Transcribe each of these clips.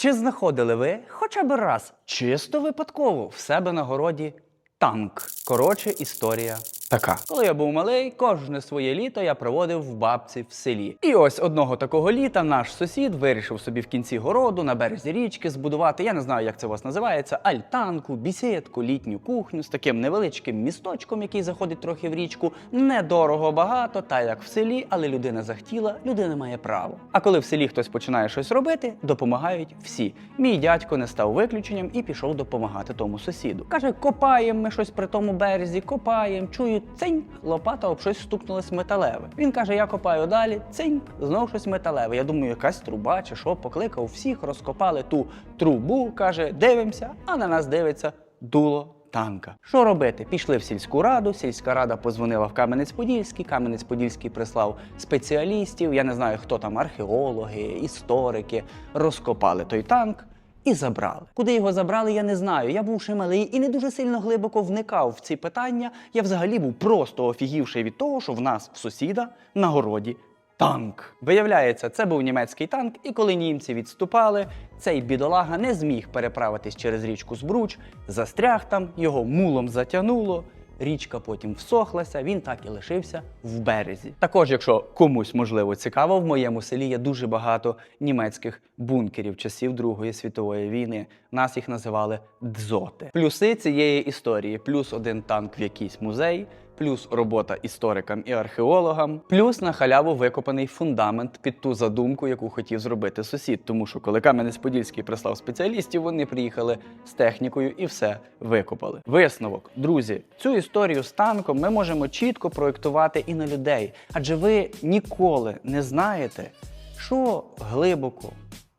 Чи знаходили ви хоча б раз чисто випадково в себе на городі танк? Коротше, історія така. Коли я був малий, кожне своє літо я проводив в бабці в селі. І ось одного такого літа наш сусід вирішив собі в кінці городу на березі річки збудувати, я не знаю, як це у вас називається, альтанку, бісідку, літню кухню з таким невеличким місточком, який заходить трохи в річку. Недорого багато, та як в селі, але людина захотіла, людина має право. А коли в селі хтось починає щось робити, допомагають всі. Мій дядько не став виключенням і пішов допомагати тому сусіду. Каже, копаємо ми щось при тому березі, копаємо, чую, цинь, лопата об щось стукнулось металеве. Він каже: я копаю далі, цинь, знов щось металеве. Я думаю, якась труба чи що, покликав всіх, розкопали ту трубу, каже, дивимося, а на нас дивиться дуло. Танка. Що робити? Пішли в сільську раду. Сільська рада позвонила в Кам'янець-Подільський. Кам'янець-Подільський прислав спеціалістів. Я не знаю, хто там, археологи, історики. Розкопали той танк і забрали. Куди його забрали, я не знаю. Я був ще малий і не дуже сильно глибоко вникав в ці питання. Я взагалі був просто офігівший від того, що в нас в сусіда на городі. Танк. Виявляється, це був німецький танк, і коли німці відступали, цей бідолага не зміг переправитись через річку Збруч, застряг там, його мулом затягнуло. Річка потім всохлася, він так і лишився в березі. Також, якщо комусь можливо цікаво, в моєму селі є дуже багато німецьких бункерів часів Другої світової війни. Нас їх називали дзоти. Плюси цієї історії: плюс один танк в якийсь музей, плюс робота історикам і археологам, плюс на халяву викопаний фундамент під ту задумку, яку хотів зробити сусід. Тому що коли Кам'янець-Подільський прислав спеціалістів, вони приїхали з технікою і все викопали. Висновок, друзі, цю історію з танком ми можемо чітко проєктувати і на людей, адже ви ніколи не знаєте, що глибоко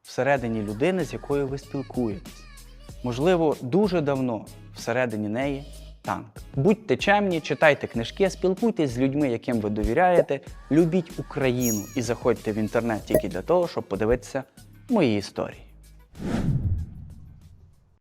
всередині людини, з якою ви спілкуєтесь. Можливо, дуже давно всередині неї танк. Будьте чемні, читайте книжки, спілкуйтесь з людьми, яким ви довіряєте, любіть Україну і заходьте в інтернет тільки для того, щоб подивитися мої історії.